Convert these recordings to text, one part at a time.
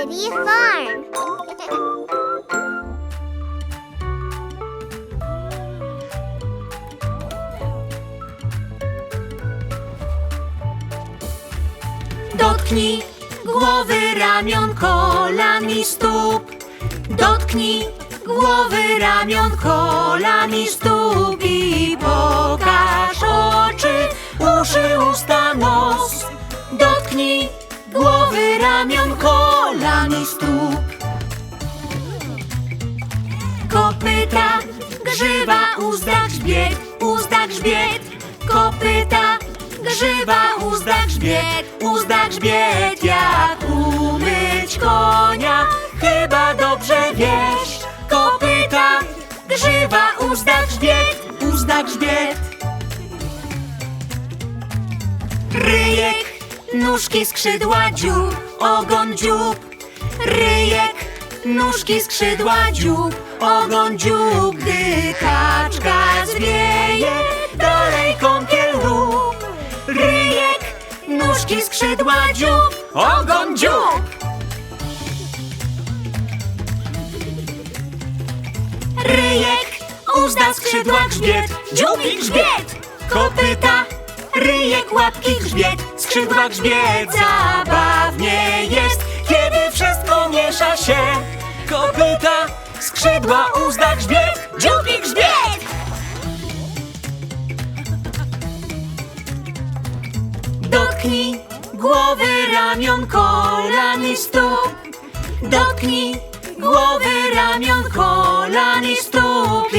Monkey Farm. Dotknij głowy, ramion, kolan i stóp. Dotknij głowy, ramion, kolan i stóp i pokaż oczy, uszy, usta, nos. Dotknij głowy, ramion, kolan i stóp. Kopyta, grzywa, uzda, grzbiet, uzda, grzbiet. Kopyta, grzywa, uzda, grzbiet, uzda, grzbiet. Jak umyć konia, chyba dobrze wiesz. Kopyta, grzywa, uzda, grzbiet, uzda, grzbiet. Ryjek, nóżki, skrzydła, dziób, ogon, dziób. Ryjek, nóżki, skrzydła, dziób, ogon, dziób. Gdy kaczka zwieje, dalej kąpiel rób. Ryjek, nóżki, skrzydła, dziób, ogon, dziób. Ryjek, uzda, skrzydła, grzbiet, dziób i grzbiet. Kopyta, ryjek, łapki, grzbiet, skrzydła, grzbiet. Zabawnie jest, kiedy wszystko miesza się. Kopyta, skrzydła, uzda, grzbiet, dziób grzbiet. Dotknij głowy, ramion, kolan i stóp. Dotknij głowy, ramion, kolan i stóp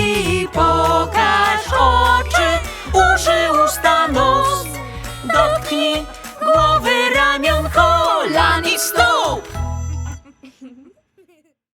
uszy, usta,